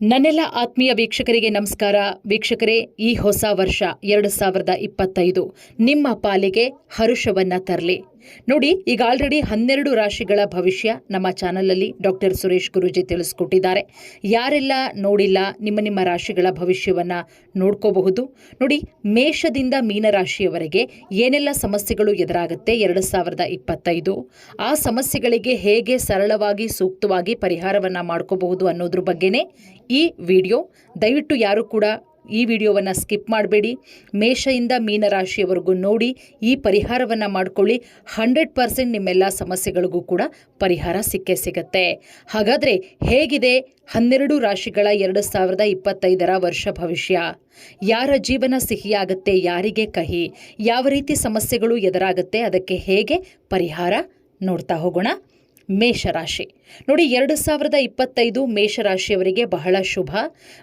ನನ್ನೆಲ್ಲ ಆತ್ಮೀಯ ವೀಕ್ಷಕರಿಗೆ ನಮಸ್ಕಾರ. ವೀಕ್ಷಕರೇ, ಈ ಹೊಸ ವರ್ಷ ಎರಡು ಸಾವಿರದ ಇಪ್ಪತ್ತೈದು ನಿಮ್ಮ ಪಾಲಿಗೆ ಹರುಷವನ್ನ ತರಲಿ. ನೋಡಿ, ಈಗ ಆಲ್ರೆಡಿ ಹನ್ನೆರಡು ರಾಶಿಗಳ ಭವಿಷ್ಯ ನಮ್ಮ ಚಾನಲಲ್ಲಿ ಡಾಕ್ಟರ್ ಸುರೇಶ್ ಗುರುಜಿ ತಿಳಿಸ್ಕೊಟ್ಟಿದ್ದಾರೆ. ಯಾರೆಲ್ಲ ನೋಡಿಲ್ಲ ನಿಮ್ಮ ನಿಮ್ಮ ರಾಶಿಗಳ ಭವಿಷ್ಯವನ್ನ ನೋಡ್ಕೋಬಹುದು. ನೋಡಿ, ಮೇಷದಿಂದ ಮೀನರಾಶಿಯವರೆಗೆ ಏನೆಲ್ಲ ಸಮಸ್ಯೆಗಳು ಎದುರಾಗುತ್ತೆ ಎರಡು ಸಾವಿರದ ಇಪ್ಪತ್ತೈದು? ಆ ಸಮಸ್ಯೆಗಳಿಗೆ ಹೇಗೆ ಸರಳವಾಗಿ, ಸೂಕ್ತವಾಗಿ ಪರಿಹಾರವನ್ನ ಮಾಡ್ಕೋಬಹುದು ಅನ್ನೋದ್ರ ಬಗ್ಗೆನೇ ಈ ವಿಡಿಯೋ ದಯವಿಟ್ಟು ಯಾರು ಕೂಡ ಈ ವಿಡಿಯೋವನ್ನು ಸ್ಕಿಪ್ ಮಾಡಬೇಡಿ. ಮೇಷದಿಂದ ಮೀನರಾಶಿಯವರೆಗೂ ನೋಡಿ ಈ ಪರಿಹಾರವನ್ನು ಮಾಡ್ಕೊಳ್ಳಿ. ಹಂಡ್ರೆಡ್ ಪರ್ಸೆಂಟ್ ನಿಮ್ಮೆಲ್ಲ ಸಮಸ್ಯೆಗಳಿಗೂ ಕೂಡ ಪರಿಹಾರ ಸಿಕ್ಕೇ ಸಿಗತ್ತೆ. ಹಾಗಾದರೆ ಹೇಗಿದೆ ಹನ್ನೆರಡು ರಾಶಿಗಳ ಎರಡು ಸಾವಿರದ ಇಪ್ಪತ್ತೈದರ ವರ್ಷ ಭವಿಷ್ಯ? ಯಾರ ಜೀವನ ಸಿಹಿಯಾಗತ್ತೆ, ಯಾರಿಗೆ ಕಹಿ? ಯಾವ ರೀತಿ ಸಮಸ್ಯೆಗಳು ಎದುರಾಗುತ್ತೆ, ಅದಕ್ಕೆ ಹೇಗೆ ಪರಿಹಾರ ನೋಡ್ತಾ ಹೋಗೋಣ. ಮೇಷರಾಶಿ. ನೋಡಿ, ಎರಡು ಸಾವಿರದ ಇಪ್ಪತ್ತೈದು ಮೇಷರಾಶಿಯವರಿಗೆ ಬಹಳ ಶುಭ.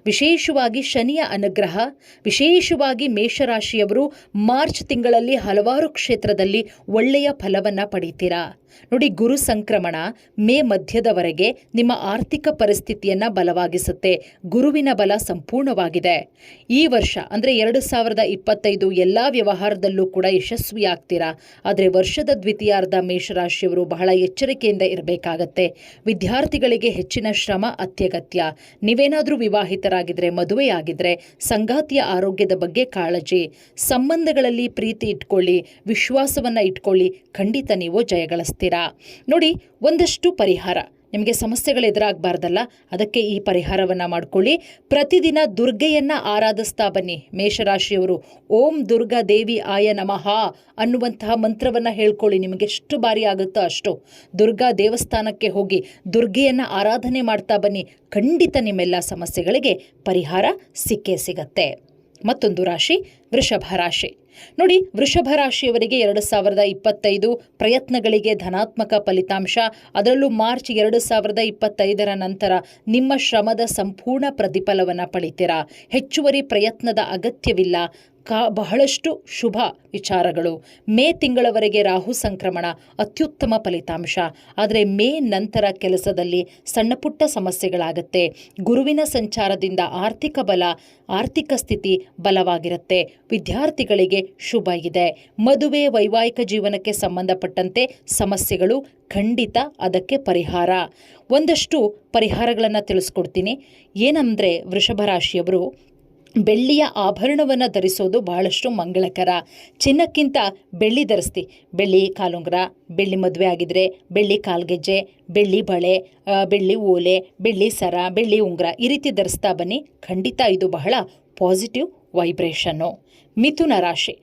ವಿಶೇಷವಾಗಿ ಶನಿಯ ಅನುಗ್ರಹ. ವಿಶೇಷವಾಗಿ ಮೇಷರಾಶಿಯವರು ಮಾರ್ಚ್ ತಿಂಗಳಲ್ಲಿ ಹಲವಾರು ಕ್ಷೇತ್ರದಲ್ಲಿ ಒಳ್ಳೆಯ ಫಲವನ್ನು ಪಡೀತೀರಾ? ನೋಡಿ, ಗುರು ಸಂಕ್ರಮಣ ಮೇ ಮಧ್ಯದವರೆಗೆ ನಿಮ್ಮ ಆರ್ಥಿಕ ಪರಿಸ್ಥಿತಿಯನ್ನು ಬಲವಾಗಿಸುತ್ತೆ. ಗುರುವಿನ ಬಲ ಸಂಪೂರ್ಣವಾಗಿದೆ. ಈ ವರ್ಷ, ಅಂದರೆ ಎರಡು ಸಾವಿರದ ಇಪ್ಪತ್ತೈದು ಎಲ್ಲ ವ್ಯವಹಾರದಲ್ಲೂ ಕೂಡ ಯಶಸ್ವಿಯಾಗ್ತೀರಾ? ಆದರೆ ವರ್ಷದ ದ್ವಿತೀಯಾರ್ಧ ಮೇಷರಾಶಿಯವರು ಬಹಳ ಎಚ್ಚರಿಕೆಯಿಂದ ಇರಬೇಕಾಗತ್ತೆ. ವಿದ್ಯಾರ್ಥಿಗಳಿಗೆ ಹೆಚ್ಚಿನ ಶ್ರಮ ಅತ್ಯಗತ್ಯ. ನೀವೇನಾದರೂ ವಿವಾಹಿತರಾಗಿದ್ರೆ, ಮದುವೆಯಾಗಿದ್ರೆ, ಸಂಗಾತಿಯ ಆರೋಗ್ಯದ ಬಗ್ಗೆ ಕಾಳಜಿ. ಸಂಬಂಧಗಳಲ್ಲಿ ಪ್ರೀತಿ ಇಟ್ಕೊಳ್ಳಿ, ವಿಶ್ವಾಸವನ್ನು ಇಟ್ಕೊಳ್ಳಿ. ಖಂಡಿತ ನೀವು ಜಯಗಳಿಸ್ತೀರಾ. ನೋಡಿ, ಒಂದಷ್ಟು ಪರಿಹಾರ. ನಿಮಗೆ ಸಮಸ್ಯೆಗಳು ಎದುರಾಗಬಾರ್ದಲ್ಲ, ಅದಕ್ಕೆ ಈ ಪರಿಹಾರವನ್ನು ಮಾಡ್ಕೊಳ್ಳಿ. ಪ್ರತಿದಿನ ದುರ್ಗೆಯನ್ನು ಆರಾಧಿಸ್ತಾ ಬನ್ನಿ. ಮೇಷರಾಶಿಯವರು, ಓಂ ದುರ್ಗಾ ದೇವಿ ಆಯ ನಮಃ ಅನ್ನುವಂತಹ ಮಂತ್ರವನ್ನು ಹೇಳ್ಕೊಳ್ಳಿ. ನಿಮಗೆ ಎಷ್ಟು ಬಾರಿ ಆಗುತ್ತೋ ಅಷ್ಟು. ದುರ್ಗಾ ದೇವಸ್ಥಾನಕ್ಕೆ ಹೋಗಿ ದುರ್ಗೆಯನ್ನು ಆರಾಧನೆ ಮಾಡ್ತಾ ಬನ್ನಿ. ಖಂಡಿತ ನಿಮ್ಮೆಲ್ಲ ಸಮಸ್ಯೆಗಳಿಗೆ ಪರಿಹಾರ ಸಿಕ್ಕೇ ಸಿಗತ್ತೆ. ಮತ್ತೊಂದು ರಾಶಿ, ವೃಷಭ ರಾಶಿ. ನೋಡಿ, ವೃಷಭ ರಾಶಿಯವರಿಗೆ ಎರಡು ಸಾವಿರದ ಇಪ್ಪತ್ತೈದು ಪ್ರಯತ್ನಗಳಿಗೆ ಧನಾತ್ಮಕ ಫಲಿತಾಂಶ, ಅದರಲ್ಲೂ ಮಾರ್ಚ್ ಎರಡು ಸಾವಿರದ ಇಪ್ಪತ್ತೈದರ ನಂತರ ನಿಮ್ಮ ಶ್ರಮದ ಸಂಪೂರ್ಣ ಪ್ರತಿಫಲವನ್ನು ಪಡಿತೀರಾ? ಹೆಚ್ಚುವರಿ ಪ್ರಯತ್ನದ ಅಗತ್ಯವಿಲ್ಲ. ಕಾ, ಬಹಳಷ್ಟು ಶುಭ ವಿಚಾರಗಳು. ಮೇ ತಿಂಗಳವರೆಗೆ ರಾಹು ಸಂಕ್ರಮಣ ಅತ್ಯುತ್ತಮ ಫಲಿತಾಂಶ. ಆದರೆ ಮೇ ನಂತರ ಕೆಲಸದಲ್ಲಿ ಸಣ್ಣ ಪುಟ್ಟ ಸಮಸ್ಯೆಗಳಾಗತ್ತೆ. ಗುರುವಿನ ಸಂಚಾರದಿಂದ ಆರ್ಥಿಕ ಬಲ, ಆರ್ಥಿಕ ಸ್ಥಿತಿ ಬಲವಾಗಿರುತ್ತೆ. ವಿದ್ಯಾರ್ಥಿಗಳಿಗೆ ಶುಭ ಇದೆ ಮದುವೆ ವೈವಾಹಿಕ ಜೀವನಕ್ಕೆ ಸಂಬಂಧಪಟ್ಟಂತೆ ಸಮಸ್ಯೆಗಳು ಖಂಡಿತ ಅದಕ್ಕೆ ಪರಿಹಾರ. ಒಂದಷ್ಟು ಪರಿಹಾರಗಳನ್ನು ತಿಳಿಸ್ಕೊಡ್ತೀನಿ. ಏನಂದರೆ ವೃಷಭ ರಾಶಿಯವರು, ಬೆಳ್ಳಿಯ ಆಭರಣವನ್ನು ಧರಿಸೋದು ಬಹಳಷ್ಟು ಮಂಗಳಕರ. ಚಿನ್ನಕ್ಕಿಂತ ಬೆಳ್ಳಿ ಧರಿಸ್ತಿ. ಬೆಳ್ಳಿ ಕಾಲುಂಗ್ರ, ಬೆಳ್ಳಿ ಮದುವೆ ಆಗಿದ್ರೆ ಬೆಳ್ಳಿ ಕಾಲ್ಗೆಜ್ಜೆ, ಬೆಳ್ಳಿ ಬಳೆ ಬೆಳ್ಳಿ ಓಲೆ, ಬೆಳ್ಳಿ ಸರ, ಬೆಳ್ಳಿ ಉಂಗುರ ಈ ರೀತಿ ಧರಿಸ್ತಾ ಬನ್ನಿ. ಖಂಡಿತ ಇದು ಬಹಳ ಪಾಸಿಟಿವ್ ವೈಬ್ರೇಷನ್ನು. ಮಿಥುನ ರಾಶಿ.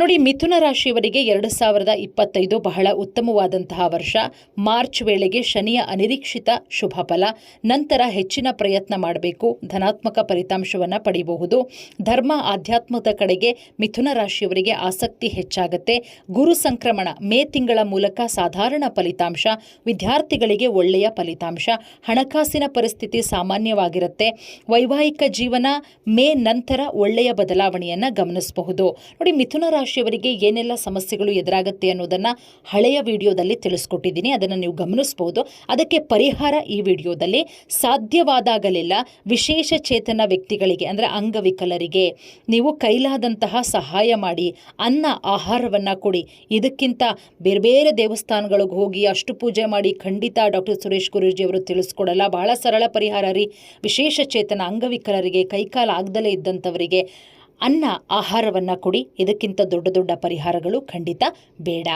ನೋಡಿ, ಮಿಥುನ ರಾಶಿಯವರಿಗೆ ಎರಡು ಸಾವಿರದ ಇಪ್ಪತ್ತೈದು ಬಹಳ ಉತ್ತಮವಾದಂತಹ ವರ್ಷ. ಮಾರ್ಚ್ ವೇಳೆಗೆ ಶನಿಯ ಅನಿರೀಕ್ಷಿತ ಶುಭ ಫಲ. ನಂತರ ಹೆಚ್ಚಿನ ಪ್ರಯತ್ನ ಮಾಡಬೇಕು. ಧನಾತ್ಮಕ ಫಲಿತಾಂಶವನ್ನು ಪಡೆಯಬಹುದು ಧರ್ಮ ಆಧ್ಯಾತ್ಮದ ಕಡೆಗೆ ಮಿಥುನ ರಾಶಿಯವರಿಗೆ ಆಸಕ್ತಿ ಹೆಚ್ಚಾಗುತ್ತೆ. ಗುರು ಸಂಕ್ರಮಣ ಮೇ ತಿಂಗಳ ಮೂಲಕ ಸಾಧಾರಣ ಫಲಿತಾಂಶ. ವಿದ್ಯಾರ್ಥಿಗಳಿಗೆ ಒಳ್ಳೆಯ ಫಲಿತಾಂಶ. ಹಣಕಾಸಿನ ಪರಿಸ್ಥಿತಿ ಸಾಮಾನ್ಯವಾಗಿರುತ್ತೆ. ವೈವಾಹಿಕ ಜೀವನ ಮೇ ನಂತರ ಒಳ್ಳೆಯ ಬದಲಾವಣೆಯನ್ನು ಗಮನಿಸಬಹುದು. ನೋಡಿ, ಮಿಥುನ ರಾಶಿಯವರಿಗೆ ಏನೆಲ್ಲ ಸಮಸ್ಯೆಗಳು ಎದುರಾಗುತ್ತೆ ಅನ್ನೋದನ್ನು ಹಳೆಯ ವಿಡಿಯೋದಲ್ಲಿ ತಿಳಿಸ್ಕೊಟ್ಟಿದ್ದೀನಿ. ಅದನ್ನು ನೀವು ಗಮನಿಸಬಹುದು ಅದಕ್ಕೆ ಪರಿಹಾರ ಈ ವಿಡಿಯೋದಲ್ಲಿ. ಸಾಧ್ಯವಾದಾಗಲೆಲ್ಲ ವಿಶೇಷ ಚೇತನ ವ್ಯಕ್ತಿಗಳಿಗೆ, ಅಂದರೆ ಅಂಗವಿಕಲರಿಗೆ ನೀವು ಕೈಲಾದಂತಹ ಸಹಾಯ ಮಾಡಿ, ಅನ್ನ, ಆಹಾರವನ್ನು ಕೊಡಿ. ಇದಕ್ಕಿಂತ ಬೇರೆ ಬೇರೆ ದೇವಸ್ಥಾನಗಳಿಗೆ ಹೋಗಿ ಅಷ್ಟು ಪೂಜೆ ಮಾಡಿ ಖಂಡಿತ ಡಾಕ್ಟರ್ ಸುರೇಶ್ ಗುರೂಜಿ ಅವರು ತಿಳಿಸ್ಕೊಡಲ್ಲ. ಬಹಳ ಸರಳ ಪರಿಹಾರ ರೀ. ವಿಶೇಷ ಚೇತನ ಅಂಗವಿಕಲರಿಗೆ ಕೈಕಾಲ ಆಗದಲೇ ಇದ್ದಂಥವರಿಗೆ ಅನ್ನ, ಆಹಾರವನ್ನು ಕೊಡಿ. ಇದಕ್ಕಿಂತ ದೊಡ್ಡ ದೊಡ್ಡ ಪರಿಹಾರಗಳು ಖಂಡಿತ ಬೇಡ.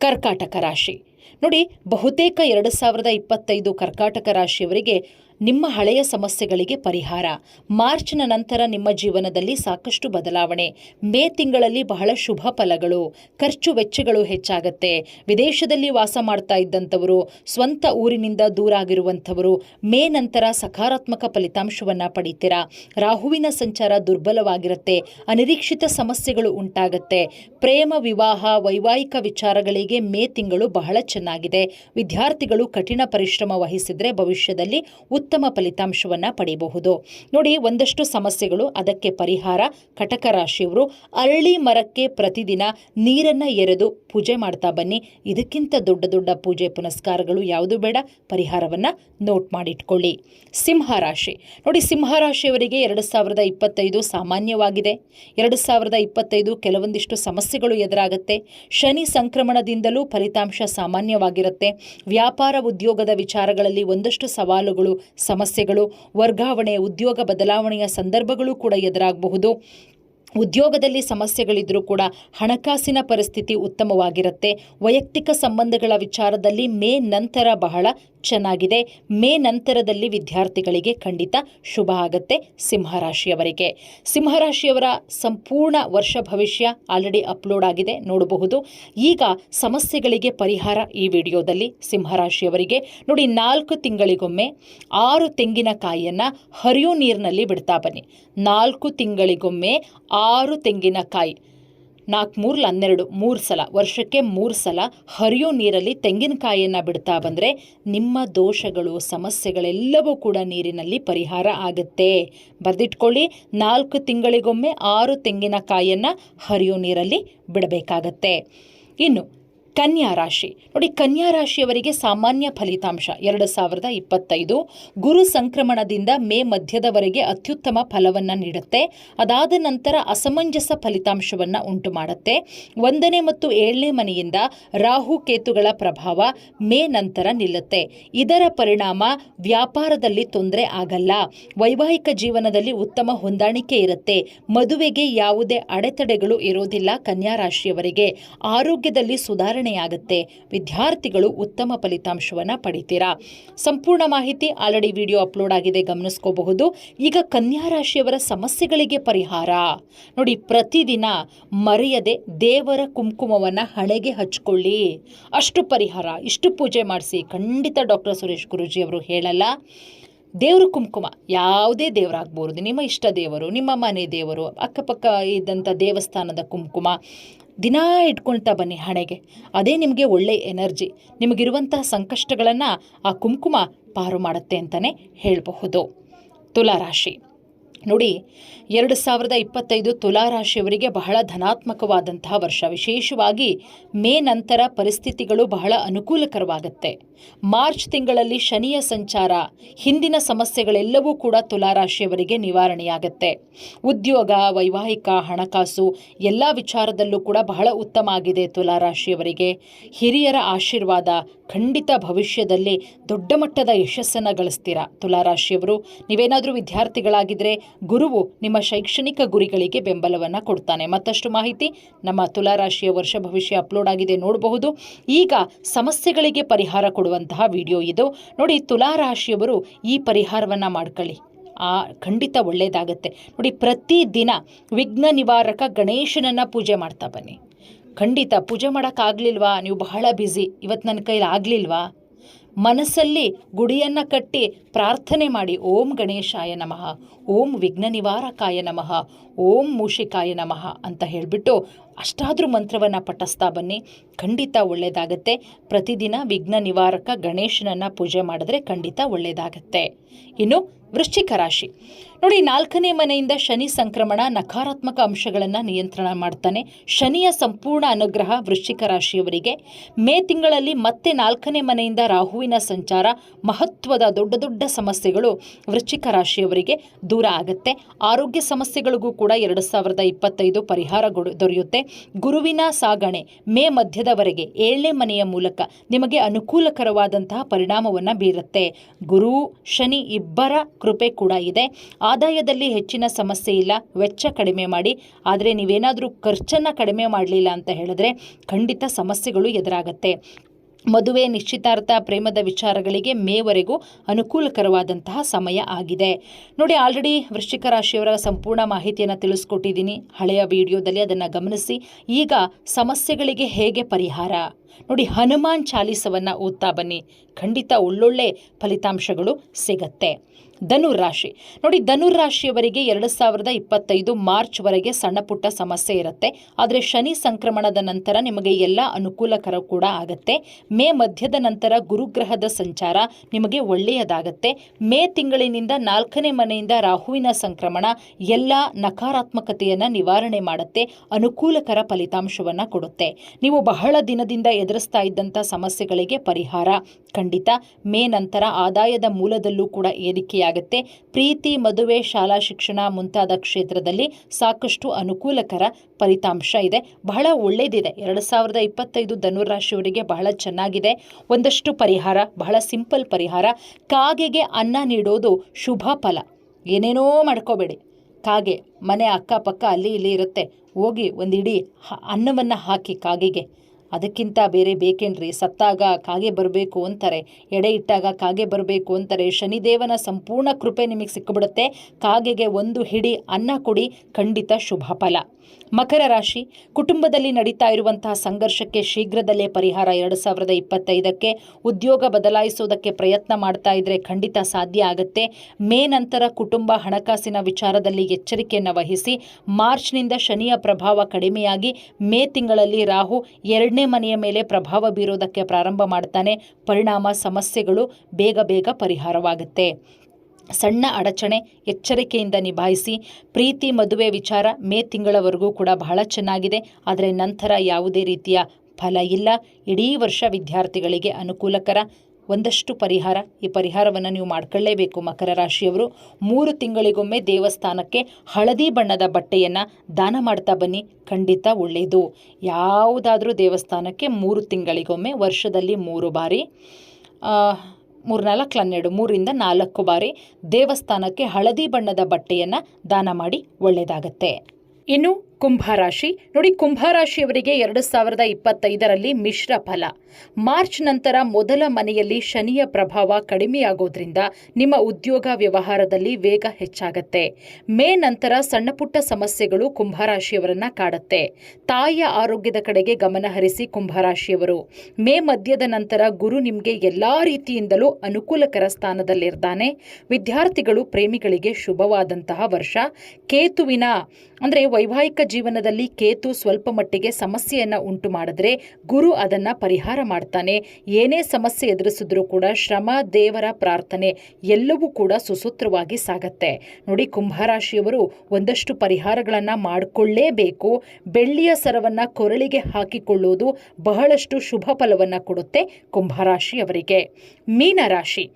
ಕರ್ಕಾಟಕ ರಾಶಿ. ನೋಡಿ, ಬಹುತೇಕ ಎರಡು ಸಾವಿರದ ಇಪ್ಪತ್ತೈದು ಕರ್ಕಾಟಕ ರಾಶಿಯವರಿಗೆ ನಿಮ್ಮ ಹಳೆಯ ಸಮಸ್ಯೆಗಳಿಗೆ ಪರಿಹಾರ. ಮಾರ್ಚ್ನ ನಂತರ ನಿಮ್ಮ ಜೀವನದಲ್ಲಿ ಸಾಕಷ್ಟು ಬದಲಾವಣೆ. ಮೇ ತಿಂಗಳಲ್ಲಿ ಬಹಳ ಶುಭ ಫಲಗಳು. ಖರ್ಚು ವೆಚ್ಚಗಳು ಹೆಚ್ಚಾಗತ್ತೆ. ವಿದೇಶದಲ್ಲಿ ವಾಸ ಮಾಡ್ತಾ ಇದ್ದಂಥವರು, ಸ್ವಂತ ಊರಿನಿಂದ ದೂರ ಆಗಿರುವಂಥವರು, ಮೇ ನಂತರ ಸಕಾರಾತ್ಮಕ ಫಲಿತಾಂಶವನ್ನು ಪಡಿತೀರಾ? ರಾಹುವಿನ ಸಂಚಾರ ದುರ್ಬಲವಾಗಿರುತ್ತೆ. ಅನಿರೀಕ್ಷಿತ ಸಮಸ್ಯೆಗಳು ಉಂಟಾಗತ್ತೆ. ಪ್ರೇಮ, ವಿವಾಹ, ವೈವಾಹಿಕ ವಿಚಾರಗಳಿಗೆ ಮೇ ತಿಂಗಳು ಬಹಳ ಚೆನ್ನಾಗಿದೆ. ವಿದ್ಯಾರ್ಥಿಗಳು ಕಠಿಣ ಪರಿಶ್ರಮ ವಹಿಸಿದರೆ ಭವಿಷ್ಯದಲ್ಲಿ ಅತ್ಯುತ್ತಮ ಫಲಿತಾಂಶವನ್ನು ಪಡೆಯಬಹುದು. ನೋಡಿ, ಒಂದಷ್ಟು ಸಮಸ್ಯೆಗಳು, ಅದಕ್ಕೆ ಪರಿಹಾರ, ಕಟಕ ರಾಶಿಯವರು ಅರಳಿ ಮರಕ್ಕೆ ಪ್ರತಿದಿನ ನೀರನ್ನು ಎರೆದು ಪೂಜೆ ಮಾಡ್ತಾ ಬನ್ನಿ. ಇದಕ್ಕಿಂತ ದೊಡ್ಡ ದೊಡ್ಡ ಪೂಜೆ ಪುನಸ್ಕಾರಗಳು ಯಾವುದು ಬೇಡ? ಪರಿಹಾರವನ್ನು ನೋಟ್ ಮಾಡಿಟ್ಕೊಳ್ಳಿ. ಸಿಂಹ ರಾಶಿ. ನೋಡಿ, ಸಿಂಹ ರಾಶಿಯವರಿಗೆ ಎರಡು ಸಾವಿರದ ಇಪ್ಪತ್ತೈದು ಸಾಮಾನ್ಯವಾಗಿದೆ. ಎರಡು ಸಾವಿರದ ಇಪ್ಪತ್ತೈದು ಕೆಲವೊಂದಿಷ್ಟು ಸಮಸ್ಯೆಗಳು ಎದುರಾಗುತ್ತೆ. ಶನಿ ಸಂಕ್ರಮಣದಿಂದಲೂ ಫಲಿತಾಂಶ ಸಾಮಾನ್ಯವಾಗಿರುತ್ತೆ. ವ್ಯಾಪಾರ ಉದ್ಯೋಗದ ವಿಚಾರಗಳಲ್ಲಿ ಒಂದಷ್ಟು ಸವಾಲುಗಳು ಸಮಸ್ಯೆಗಳು ವರ್ಗಾವಣೆ ಉದ್ಯೋಗ ಬದಲಾವಣೆಯ ಸಂದರ್ಭಗಳು ಕೂಡ ಎದುರಾಗಬಹುದು. ಉದ್ಯೋಗದಲ್ಲಿ ಸಮಸ್ಯೆಗಳಿದ್ರೂ ಕೂಡ ಹಣಕಾಸಿನ ಪರಿಸ್ಥಿತಿ ಉತ್ತಮವಾಗಿರುತ್ತೆ. ವೈಯಕ್ತಿಕ ಸಂಬಂಧಗಳ ವಿಚಾರದಲ್ಲಿ ಮೇ ನಂತರ ಬಹಳ ಚೆನ್ನಾಗಿದೆ. ಮೇ ನಂತರದಲ್ಲಿ ವಿದ್ಯಾರ್ಥಿಗಳಿಗೆ ಖಂಡಿತ ಶುಭ ಆಗುತ್ತೆ ಸಿಂಹರಾಶಿಯವರಿಗೆ. ಸಿಂಹರಾಶಿಯವರ ಸಂಪೂರ್ಣ ವರ್ಷ ಭವಿಷ್ಯ ಆಲ್ರೆಡಿ ಅಪ್ಲೋಡ್ ಆಗಿದೆ, ನೋಡಬಹುದು. ಈಗ ಸಮಸ್ಯೆಗಳಿಗೆ ಪರಿಹಾರ ಈ ವಿಡಿಯೋದಲ್ಲಿ ಸಿಂಹರಾಶಿಯವರಿಗೆ. ನೋಡಿ, ನಾಲ್ಕು ತಿಂಗಳಿಗೊಮ್ಮೆ ಆರು ತೆಂಗಿನಕಾಯಿಯನ್ನು ಹರಿಯೋ ನೀರಿನಲ್ಲಿ ಬಿಡ್ತಾ ಬನ್ನಿ. ನಾಲ್ಕು ತಿಂಗಳಿಗೊಮ್ಮೆ ಆರು ತೆಂಗಿನಕಾಯಿ. ನಾಲ್ಕು ಮೂರ್ಲ ಹನ್ನೆರಡು, ಮೂರು ಸಲ, ವರ್ಷಕ್ಕೆ ಮೂರು ಸಲ ಹರಿಯೋ ನೀರಲ್ಲಿ ತೆಂಗಿನಕಾಯಿಯನ್ನು ಬಿಡ್ತಾ ಬಂದರೆ ನಿಮ್ಮ ದೋಷಗಳು, ಸಮಸ್ಯೆಗಳೆಲ್ಲವೂ ಕೂಡ ನೀರಿನಲ್ಲಿ ಪರಿಹಾರ ಆಗುತ್ತೆ. ಬರೆದಿಟ್ಕೊಳ್ಳಿ, ನಾಲ್ಕು ತಿಂಗಳಿಗೊಮ್ಮೆ ಆರು ತೆಂಗಿನಕಾಯಿಯನ್ನು ಹರಿಯೋ ನೀರಲ್ಲಿ ಬಿಡಬೇಕಾಗತ್ತೆ. ಇನ್ನು ಕನ್ಯಾ ರಾಶಿ. ನೋಡಿ, ಕನ್ಯಾ ರಾಶಿಯವರಿಗೆ ಸಾಮಾನ್ಯ ಫಲಿತಾಂಶ ಎರಡು ಸಾವಿರದ ಇಪ್ಪತ್ತೈದು. ಗುರು ಸಂಕ್ರಮಣದಿಂದ ಮೇ ಮಧ್ಯದವರೆಗೆ ಅತ್ಯುತ್ತಮ ಫಲವನ್ನು ನೀಡುತ್ತೆ. ಅದಾದ ನಂತರ ಅಸಮಂಜಸ ಫಲಿತಾಂಶವನ್ನು ಉಂಟು ಮಾಡುತ್ತೆ ಒಂದನೇ ಮತ್ತು ಏಳನೇ ಮನೆಯಿಂದ ರಾಹು ಕೇತುಗಳ ಪ್ರಭಾವ ಮೇ ನಂತರ ನಿಲ್ಲುತ್ತೆ. ಇದರ ಪರಿಣಾಮ ವ್ಯಾಪಾರದಲ್ಲಿ ತೊಂದರೆ ಆಗಲ್ಲ. ವೈವಾಹಿಕ ಜೀವನದಲ್ಲಿ ಉತ್ತಮ ಹೊಂದಾಣಿಕೆ ಇರುತ್ತೆ. ಮದುವೆಗೆ ಯಾವುದೇ ಅಡೆತಡೆಗಳು ಇರೋದಿಲ್ಲ ಕನ್ಯಾ ರಾಶಿಯವರಿಗೆ. ಆರೋಗ್ಯದಲ್ಲಿ ಸುಧಾರಣೆ ಆಗುತ್ತೆ ವಿದ್ಯಾರ್ಥಿಗಳು ಉತ್ತಮ ಫಲಿತಾಂಶವನ್ನು ಪಡಿತೀರಾ? ಸಂಪೂರ್ಣ ಮಾಹಿತಿ ಆಲ್ರೆಡಿ ವಿಡಿಯೋ ಅಪ್ಲೋಡ್ ಆಗಿದೆ, ಗಮನಿಸ್ಕೋಬಹುದು. ಈಗ ಕನ್ಯಾ ರಾಶಿಯವರ ಸಮಸ್ಯೆಗಳಿಗೆ ಪರಿಹಾರ. ನೋಡಿ, ಪ್ರತಿದಿನ ಮರೆಯದೆ ದೇವರ ಕುಂಕುಮವನ್ನು ಹಣೆಗೆ ಹಚ್ಕೊಳ್ಳಿ. ಅಷ್ಟು ಪರಿಹಾರ, ಇಷ್ಟು ಪೂಜೆ ಮಾಡಿಸಿ. ಖಂಡಿತ ಡಾಕ್ಟರ್ ಸುರೇಶ್ ಗುರುಜಿ ಅವರು ಹೇಳಲ್ಲ. ದೇವ್ರ ಕುಂಕುಮ, ಯಾವುದೇ ದೇವರಾಗ್ಬೋದು. ನಿಮ್ಮ ಇಷ್ಟ ದೇವರು, ನಿಮ್ಮ ಮನೆ ದೇವರು, ಅಕ್ಕಪಕ್ಕ ಇದ್ದಂಥ ದೇವಸ್ಥಾನದ ಕುಂಕುಮ ದಿನಾ ಇಟ್ಕೊಳ್ತಾ ಬನ್ನಿ ಹಣೆಗೆ. ಅದೇ ನಿಮಗೆ ಒಳ್ಳೆ ಎನರ್ಜಿ. ನಿಮಗಿರುವಂತಹ ಸಂಕಷ್ಟಗಳನ್ನು ಆ ಕುಂಕುಮ ಪಾರು ಮಾಡುತ್ತೆ ಅಂತಲೇ ಹೇಳಬಹುದು. ತುಲಾರಾಶಿ ನೋಡಿ, ಎರಡು ಸಾವಿರದ ಇಪ್ಪತ್ತೈದು ತುಲಾರಾಶಿಯವರಿಗೆ ಬಹಳ ಧನಾತ್ಮಕವಾದಂತಹ ವರ್ಷ. ವಿಶೇಷವಾಗಿ ಮೇ ನಂತರ ಪರಿಸ್ಥಿತಿಗಳು ಬಹಳ ಅನುಕೂಲಕರವಾಗುತ್ತೆ. ಮಾರ್ಚ್ ತಿಂಗಳಲ್ಲಿ ಶನಿಯ ಸಂಚಾರ, ಹಿಂದಿನ ಸಮಸ್ಯೆಗಳೆಲ್ಲವೂ ಕೂಡ ತುಲಾರಾಶಿಯವರಿಗೆ ನಿವಾರಣೆಯಾಗುತ್ತೆ. ಉದ್ಯೋಗ, ವೈವಾಹಿಕ, ಹಣಕಾಸು ಎಲ್ಲ ವಿಚಾರದಲ್ಲೂ ಕೂಡ ಬಹಳ ಉತ್ತಮ ಆಗಿದೆ ತುಲಾರಾಶಿಯವರಿಗೆ ಹಿರಿಯರ ಆಶೀರ್ವಾದ, ಖಂಡಿತ ಭವಿಷ್ಯದಲ್ಲಿ ದೊಡ್ಡ ಮಟ್ಟದ ಯಶಸ್ಸನ್ನು ಗಳಿಸ್ತೀರಾ? ತುಲಾರಾಶಿಯವರು ನೀವೇನಾದರೂ ವಿದ್ಯಾರ್ಥಿಗಳಾಗಿದ್ದರೆ ಗುರುವು ನಿಮ್ಮ ಶೈಕ್ಷಣಿಕ ಗುರಿಗಳಿಗೆ ಬೆಂಬಲವನ್ನು ಕೊಡ್ತಾನೆ. ಮತ್ತಷ್ಟು ಮಾಹಿತಿ ನಮ್ಮ ತುಲಾರಾಶಿಯ ವರ್ಷ ಭವಿಷ್ಯ ಅಪ್ಲೋಡ್ ಆಗಿದೆ ನೋಡಬಹುದು. ಈಗ ಸಮಸ್ಯೆಗಳಿಗೆ ಪರಿಹಾರ ಕೊಡುವಂತಹ ವಿಡಿಯೋ ಇದು. ನೋಡಿ, ತುಲಾರಾಶಿಯವರು ಈ ಪರಿಹಾರವನ್ನು ಮಾಡ್ಕೊಳ್ಳಿ. ಆ, ಖಂಡಿತ ಒಳ್ಳೆಯದಾಗತ್ತೆ ನೋಡಿ, ಪ್ರತಿದಿನ ವಿಘ್ನ ನಿವಾರಕ ಗಣೇಶನನ್ನು ಪೂಜೆ ಮಾಡ್ತಾ ಬನ್ನಿ. ಖಂಡಿತ ಪೂಜೆ ಮಾಡೋಕ್ಕಾಗಲಿಲ್ವಾ? ನೀವು ಬಹಳ ಬ್ಯುಸಿ ಇವತ್ತು ನನ್ನ ಕೈಲಿ ಆಗಲಿಲ್ವಾ ಮನಸ್ಸಲ್ಲಿ ಗುಡಿಯನ್ನು ಕಟ್ಟಿ ಪ್ರಾರ್ಥನೆ ಮಾಡಿ. ಓಂ ಗಣೇಶಾಯ ನಮಃ. ಓಂ ವಿಘ್ನ ನಿವಾರಕಾಯ ನಮಃ. ಓಂ ಮೂಷಿಕಾಯ ನಮಃ ಅಂತ ಹೇಳಿಬಿಟ್ಟು ಅಷ್ಟಾದರೂ ಮಂತ್ರವನ್ನು ಪಠಿಸ್ತಾ ಬನ್ನಿ. ಖಂಡಿತ ಒಳ್ಳೆಯದಾಗತ್ತೆ ಪ್ರತಿದಿನ ವಿಘ್ನ ನಿವಾರಕ ಗಣೇಶನನ್ನು ಪೂಜೆ ಮಾಡಿದ್ರೆ ಖಂಡಿತ ಒಳ್ಳೆಯದಾಗತ್ತೆ ಇನ್ನು ವೃಶ್ಚಿಕ ರಾಶಿ. ನೋಡಿ, ನಾಲ್ಕನೇ ಮನೆಯಿಂದ ಶನಿ ಸಂಕ್ರಮಣ ನಕಾರಾತ್ಮಕ ಅಂಶಗಳನ್ನು ನಿಯಂತ್ರಣ ಮಾಡ್ತಾನೆ. ಶನಿಯ ಸಂಪೂರ್ಣ ಅನುಗ್ರಹ ವೃಶ್ಚಿಕ ರಾಶಿಯವರಿಗೆ. ಮೇ ತಿಂಗಳಲ್ಲಿ ಮತ್ತೆ ನಾಲ್ಕನೇ ಮನೆಯಿಂದ ರಾಹುವಿನ ಸಂಚಾರ ಮಹತ್ವದ ದೊಡ್ಡ ದೊಡ್ಡ ಸಮಸ್ಯೆಗಳು ವೃಶ್ಚಿಕ ರಾಶಿಯವರಿಗೆ ದೂರ ಆಗುತ್ತೆ. ಆರೋಗ್ಯ ಸಮಸ್ಯೆಗಳಿಗೂ ಕೂಡ ಎರಡು ಸಾವಿರದ ಇಪ್ಪತ್ತೈದು ಪರಿಹಾರ ದೊರೆಯುತ್ತೆ. ಗುರುವಿನ ಸಾಗಣೆ ಮೇ ಮಧ್ಯದವರೆಗೆ ಏಳನೇ ಮನೆಯ ಮೂಲಕ ನಿಮಗೆ ಅನುಕೂಲಕರವಾದಂತಹ ಪರಿಣಾಮವನ್ನು ಬೀರುತ್ತೆ. ಗುರು, ಶನಿ ಇಬ್ಬರ ಕೃಪೆ ಕೂಡ ಇದೆ. ಆದಾಯದಲ್ಲಿ ಹೆಚ್ಚಿನ ಸಮಸ್ಯೆ ಇಲ್ಲ. ವೆಚ್ಚ ಕಡಿಮೆ ಮಾಡಿ. ಆದರೆ ನೀವೇನಾದರೂ ಖರ್ಚನ್ನು ಕಡಿಮೆ ಮಾಡಲಿಲ್ಲ ಅಂತ ಹೇಳಿದ್ರೆ ಖಂಡಿತ ಸಮಸ್ಯೆಗಳು ಎದುರಾಗತ್ತೆ. ಮದುವೆ ನಿಶ್ಚಿತಾರ್ಥ ಪ್ರೇಮದ ವಿಚಾರಗಳಿಗೆ ಮೇವರೆಗೂ ಅನುಕೂಲಕರವಾದಂತಹ ಸಮಯ ಆಗಿದೆ. ನೋಡಿ ಆಲ್ರೆಡಿ ವೃಶ್ಚಿಕ ರಾಶಿಯವರ ಸಂಪೂರ್ಣ ಮಾಹಿತಿಯನ್ನು ತಿಳಿಸ್ಕೊಟ್ಟಿದ್ದೀನಿ. ಹಳೆಯ ವಿಡಿಯೋದಲ್ಲಿ ಅದನ್ನು ಗಮನಿಸಿ. ಈಗ ಸಮಸ್ಯೆಗಳಿಗೆ ಹೇಗೆ ಪರಿಹಾರ? ನೋಡಿ, ಹನುಮಾನ್ ಚಾಲೀಸವನ್ನು ಓದ್ತಾ ಬನ್ನಿ. ಖಂಡಿತ ಒಳ್ಳೊಳ್ಳೆ ಫಲಿತಾಂಶಗಳು ಸಿಗತ್ತೆ. ಧನುರಾಶಿ. ನೋಡಿ, ಧನುರಾಶಿಯವರಿಗೆ ಎರಡು ಸಾವಿರದ ಇಪ್ಪತ್ತೈದು ಮಾರ್ಚ್ವರೆಗೆ ಸಣ್ಣ ಪುಟ್ಟ ಸಮಸ್ಯೆ ಇರುತ್ತೆ. ಆದರೆ ಶನಿ ಸಂಕ್ರಮಣದ ನಂತರ ನಿಮಗೆ ಎಲ್ಲ ಅನುಕೂಲಕರ ಕೂಡ ಆಗುತ್ತೆ. ಮೇ ಮಧ್ಯದ ನಂತರ ಗುರುಗ್ರಹದ ಸಂಚಾರ ನಿಮಗೆ ಒಳ್ಳೆಯದಾಗತ್ತೆ. ಮೇ ತಿಂಗಳಿನಿಂದ ನಾಲ್ಕನೇ ಮನೆಯಿಂದ ರಾಹುವಿನ ಸಂಕ್ರಮಣ ಎಲ್ಲ ನಕಾರಾತ್ಮಕತೆಯನ್ನು ನಿವಾರಣೆ ಮಾಡುತ್ತೆ, ಅನುಕೂಲಕರ ಫಲಿತಾಂಶವನ್ನು ಕೊಡುತ್ತೆ. ನೀವು ಬಹಳ ದಿನದಿಂದ ಎದುರಿಸ್ತಾ ಇದ್ದಂಥ ಸಮಸ್ಯೆಗಳಿಗೆ ಪರಿಹಾರ ಖಂಡಿತ ಮೇ ನಂತರ ಆದಾಯದ ಮೂಲದಲ್ಲೂ ಕೂಡ ಏರಿಕೆಯಾಗುತ್ತೆ ಪ್ರೀತಿ, ಮದುವೆ, ಶಾಲಾ ಶಿಕ್ಷಣ ಮುಂತಾದ ಕ್ಷೇತ್ರದಲ್ಲಿ ಸಾಕಷ್ಟು ಅನುಕೂಲಕರ ಫಲಿತಾಂಶ ಇದೆ. ಬಹಳ ಒಳ್ಳೆಯದಿದೆ ಎರಡು ಸಾವಿರದ ಇಪ್ಪತ್ತೈದು ಧನುರಾಶಿಯವರಿಗೆ ಬಹಳ ಚೆನ್ನಾಗಿದೆ. ಒಂದಷ್ಟು ಪರಿಹಾರ, ಬಹಳ ಸಿಂಪಲ್ ಪರಿಹಾರ. ಕಾಗೆಗೆ ಅನ್ನ ನೀಡೋದು ಶುಭ ಫಲ. ಏನೇನೋ ಮಾಡ್ಕೋಬೇಡಿ. ಕಾಗೆ ಮನೆ ಅಕ್ಕಪಕ್ಕ ಅಲ್ಲಿ ಇಲ್ಲಿ ಇರುತ್ತೆ. ಹೋಗಿ ಒಂದು ಇಡೀ ಅನ್ನವನ್ನು ಹಾಕಿ ಕಾಗೆಗೆ. ಅದಕ್ಕಿಂತ ಬೇರೆ ಬೇಕೇನ್ರಿ? ಸತ್ತಾಗ ಕಾಗೆ ಬರಬೇಕು ಅಂತಾರೆ, ಎಡೆ ಇಟ್ಟಾಗ ಕಾಗೆ ಬರಬೇಕು ಅಂತಾರೆ. ಶನಿದೇವನ ಸಂಪೂರ್ಣ ಕೃಪೆ ನಿಮಗೆ ಸಿಕ್ಕಿಬಿಡುತ್ತೆ ಕಾಗೆಗೆ ಒಂದು ಹಿಡಿ ಅನ್ನ ಕೊಡಿ, ಖಂಡಿತ ಶುಭ ಫಲ. ಮಕರ ರಾಶಿ, ಕುಟುಂಬದಲ್ಲಿ ನಡೀತಾ ಇರುವಂತಹ ಸಂಘರ್ಷಕ್ಕೆ ಶೀಘ್ರದಲ್ಲೇ ಪರಿಹಾರ ಎರಡು ಸಾವಿರದ ಇಪ್ಪತ್ತೈದಕ್ಕೆ ಉದ್ಯೋಗ ಬದಲಾಯಿಸೋದಕ್ಕೆ ಪ್ರಯತ್ನ ಮಾಡ್ತಾ ಇದ್ರೆ ಖಂಡಿತ ಸಾಧ್ಯ ಆಗುತ್ತೆ. ಮೇ ನಂತರ ಕುಟುಂಬ ಹಣಕಾಸಿನ ವಿಚಾರದಲ್ಲಿ ಎಚ್ಚರಿಕೆಯನ್ನು ವಹಿಸಿ, ಮಾರ್ಚ್ನಿಂದ ಶನಿಯ ಪ್ರಭಾವ ಕಡಿಮೆಯಾಗಿ ಮೇ ತಿಂಗಳಲ್ಲಿ ರಾಹು ಎರಡನೇ ಮನೆಯ ಮೇಲೆ ಪ್ರಭಾವ ಬೀರೋದಕ್ಕೆ ಪ್ರಾರಂಭ ಮಾಡ್ತಾನೆ. ಪರಿಣಾಮ, ಸಮಸ್ಯೆಗಳು ಬೇಗ ಬೇಗ ಪರಿಹಾರವಾಗುತ್ತೆ. ಸಣ್ಣ ಅಡಚಣೆ ಎಚ್ಚರಿಕೆಯಿಂದ ನಿಭಾಯಿಸಿ. ಪ್ರೀತಿ, ಮದುವೆ ವಿಚಾರ ಮೇ ತಿಂಗಳವರೆಗೂ ಕೂಡ ಬಹಳ ಚೆನ್ನಾಗಿದೆ. ಆದರೆ ನಂತರ ಯಾವುದೇ ರೀತಿಯ ಫಲ ಇಲ್ಲ. ಇಡೀ ವರ್ಷ ವಿದ್ಯಾರ್ಥಿಗಳಿಗೆ ಅನುಕೂಲಕರ ಒಂದಷ್ಟು ಪರಿಹಾರ. ಈ ಪರಿಹಾರವನ್ನು ನೀವು ಮಾಡ್ಕೊಳ್ಳೇಬೇಕು ಮಕರ ರಾಶಿಯವರು. ಮೂರು ತಿಂಗಳಿಗೊಮ್ಮೆ ದೇವಸ್ಥಾನಕ್ಕೆ ಹಳದಿ ಬಣ್ಣದ ಬಟ್ಟೆಯನ್ನು ದಾನ ಮಾಡ್ತಾ ಬನ್ನಿ. ಖಂಡಿತ ಒಳ್ಳೆಯದು ಯಾವುದಾದ್ರೂ ದೇವಸ್ಥಾನಕ್ಕೆ ಮೂರು ತಿಂಗಳಿಗೊಮ್ಮೆ, ವರ್ಷದಲ್ಲಿ ಮೂರು ಬಾರಿ ಮೂರ್ನಾಲ್ಕು, ಹನ್ನೆರಡು, ಮೂರಿಂದ ನಾಲ್ಕು ಬಾರಿ ದೇವಸ್ಥಾನಕ್ಕೆ ಹಳದಿ ಬಣ್ಣದ ಬಟ್ಟೆಯನ್ನು ದಾನ ಮಾಡಿ ಒಳ್ಳೆಯದಾಗತ್ತೆ ಇನ್ನು ಕುಂಭರಾಶಿ ನೋಡಿ ಕುಂಭರಾಶಿಯವರಿಗೆ ಎರಡು ಸಾವಿರದ ಇಪ್ಪತ್ತೈದರಲ್ಲಿ ಮಿಶ್ರ ಫಲ. ಮಾರ್ಚ್ ನಂತರ ಮೊದಲ ಮನೆಯಲ್ಲಿ ಶನಿಯ ಪ್ರಭಾವ ಕಡಿಮೆಯಾಗೋದ್ರಿಂದ ನಿಮ್ಮ ಉದ್ಯೋಗ ವ್ಯವಹಾರದಲ್ಲಿ ವೇಗ ಹೆಚ್ಚಾಗತ್ತೆ. ಮೇ ನಂತರ ಸಣ್ಣಪುಟ್ಟ ಸಮಸ್ಯೆಗಳು ಕುಂಭರಾಶಿಯವರನ್ನ ಕಾಡುತ್ತೆ. ತಾಯಿಯ ಆರೋಗ್ಯದ ಕಡೆಗೆ ಗಮನ ಹರಿಸಿ ಕುಂಭರಾಶಿಯವರು ಮೇ ಮಧ್ಯದ ನಂತರ ಗುರು ನಿಮಗೆ ಎಲ್ಲಾ ರೀತಿಯಿಂದಲೂ ಅನುಕೂಲಕರ ಸ್ಥಾನದಲ್ಲಿರ್ತಾನೆ. ವಿದ್ಯಾರ್ಥಿಗಳು ಪ್ರೇಮಿಗಳಿಗೆ ಶುಭವಾದಂತಹ ವರ್ಷ. ಕೇತುವಿನ, ಅಂದರೆ ವೈವಾಹಿಕ ಜೀವನದಲ್ಲಿ ಕೇತು ಸ್ವಲ್ಪ ಮಟ್ಟಿಗೆ ಸಮಸ್ಯೆಯನ್ನು ಉಂಟು ಮಾಡಿದ್ರೆ ಗುರು ಅದನ್ನು ಪರಿಹಾರ ಮಾಡ್ತಾನೆ. ಏನೇ ಸಮಸ್ಯೆ ಎದುರಿಸಿದ್ರೂ ಕೂಡ ಶ್ರಮ, ದೇವರ ಪ್ರಾರ್ಥನೆ ಎಲ್ಲವೂ ಕೂಡ ಸುಸೂತ್ರವಾಗಿ ಸಾಗತ್ತೆ. ನೋಡಿ, ಕುಂಭರಾಶಿಯವರು ಒಂದಷ್ಟು ಪರಿಹಾರಗಳನ್ನು ಮಾಡಿಕೊಳ್ಳೇಬೇಕು. ಬೆಳ್ಳಿಯ ಸರವನ್ನು ಕೊರಳಿಗೆ ಹಾಕಿಕೊಳ್ಳುವುದು ಬಹಳಷ್ಟು ಶುಭ ಫಲವನ್ನು ಕೊಡುತ್ತೆ ಕುಂಭರಾಶಿಯವರಿಗೆ. ಮೀನರಾಶಿ.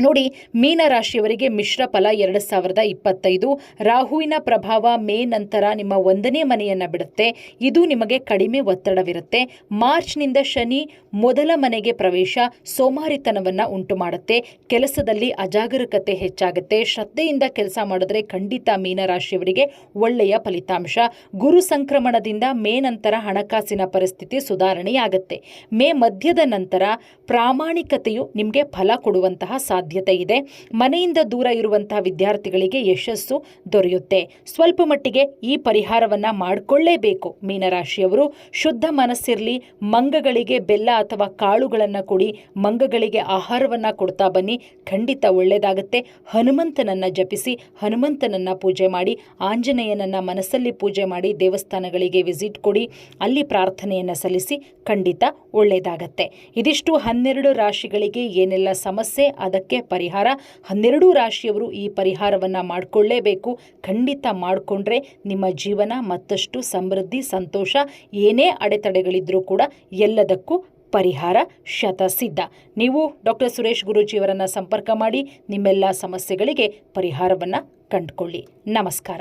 ನೋಡಿ ಮೀನರಾಶಿಯವರಿಗೆ ಮಿಶ್ರ ಫಲ ಎರಡು ಸಾವಿರದ ಇಪ್ಪತ್ತೈದು. ರಾಹುವಿನ ಪ್ರಭಾವ ಮೇ ನಂತರ ನಿಮ್ಮ ಒಂದನೇ ಮನೆಯನ್ನು ಬಿಡುತ್ತೆ. ಇದು ನಿಮಗೆ ಕಡಿಮೆ ಒತ್ತಡವಿರುತ್ತೆ. ಮಾರ್ಚ್ನಿಂದ ಶನಿ ಮೊದಲ ಮನೆಗೆ ಪ್ರವೇಶ ಸೋಮಾರಿತನವನ್ನು ಉಂಟು ಮಾಡುತ್ತೆ. ಕೆಲಸದಲ್ಲಿ ಅಜಾಗರೂಕತೆ ಹೆಚ್ಚಾಗುತ್ತೆ. ಶ್ರದ್ಧೆಯಿಂದ ಕೆಲಸ ಮಾಡಿದ್ರೆ ಖಂಡಿತ ಮೀನರಾಶಿಯವರಿಗೆ ಒಳ್ಳೆಯ ಫಲಿತಾಂಶ. ಗುರು ಸಂಕ್ರಮಣದಿಂದ ಮೇ ನಂತರ ಹಣಕಾಸಿನ ಪರಿಸ್ಥಿತಿ ಸುಧಾರಣೆಯಾಗುತ್ತೆ. ಮೇ ಮಧ್ಯದ ನಂತರ ಪ್ರಾಮಾಣಿಕತೆಯು ನಿಮಗೆ ಫಲ ಕೊಡುವಂತಹ ಸಾಧ್ಯ ಸಾಧ್ಯತೆ ಇದೆ. ಮನೆಯಿಂದ ದೂರ ಇರುವಂತಹ ವಿದ್ಯಾರ್ಥಿಗಳಿಗೆ ಯಶಸ್ಸು ದೊರೆಯುತ್ತೆ. ಸ್ವಲ್ಪ ಮಟ್ಟಿಗೆ ಈ ಪರಿಹಾರವನ್ನ ಮಾಡಿಕೊಳ್ಳೇಬೇಕು. ಮೀನರಾಶಿಯವರು, ಶುದ್ಧ ಮನಸ್ಸಿರಲಿ, ಮಂಗಗಳಿಗೆ ಬೆಲ್ಲ ಅಥವಾ ಕಾಳುಗಳನ್ನು ಕೊಡಿ, ಮಂಗಗಳಿಗೆ ಆಹಾರವನ್ನ ಕೊಡ್ತಾ ಬನ್ನಿ. ಖಂಡಿತ ಒಳ್ಳೆಯದಾಗುತ್ತೆ ಹನುಮಂತನನ್ನ ಜಪಿಸಿ, ಹನುಮಂತನನ್ನ ಪೂಜೆ ಮಾಡಿ, ಆಂಜನೇಯನನ್ನ ಮನಸ್ಸಲ್ಲಿ ಪೂಜೆ ಮಾಡಿ, ದೇವಸ್ಥಾನಗಳಿಗೆ ವಿಸಿಟ್ ಕೊಡಿ, ಅಲ್ಲಿ ಪ್ರಾರ್ಥನೆಯನ್ನು ಸಲ್ಲಿಸಿ ಖಂಡಿತ ಒಳ್ಳೆಯದಾಗತ್ತೆ ಇದಿಷ್ಟು ಹನ್ನೆರಡು ರಾಶಿಗಳಿಗೆ ಏನೆಲ್ಲ ಸಮಸ್ಯೆ, ಅದಕ್ಕೆ ಪರಿಹಾರ. ಹನ್ನೆರಡು ರಾಶಿಯವರು ಈ ಪರಿಹಾರವನ್ನು ಮಾಡಿಕೊಳ್ಳೇಬೇಕು. ಖಂಡಿತ ಮಾಡಿಕೊಂಡ್ರೆ ನಿಮ್ಮ ಜೀವನ ಮತ್ತಷ್ಟು ಸಮೃದ್ಧಿ, ಸಂತೋಷ, ಏನೇ ಅಡೆತಡೆಗಳಿದ್ರೂ ಕೂಡ ಎಲ್ಲದಕ್ಕೂ ಪರಿಹಾರ ಶತಸಿದ್ಧ. ನೀವು ಡಾಕ್ಟರ್ ಸುರೇಶ್ ಗುರೂಜಿಯವರನ್ನು ಸಂಪರ್ಕ ಮಾಡಿ ನಿಮ್ಮೆಲ್ಲ ಸಮಸ್ಯೆಗಳಿಗೆ ಪರಿಹಾರವನ್ನು ಕಂಡುಕೊಳ್ಳಿ. ನಮಸ್ಕಾರ.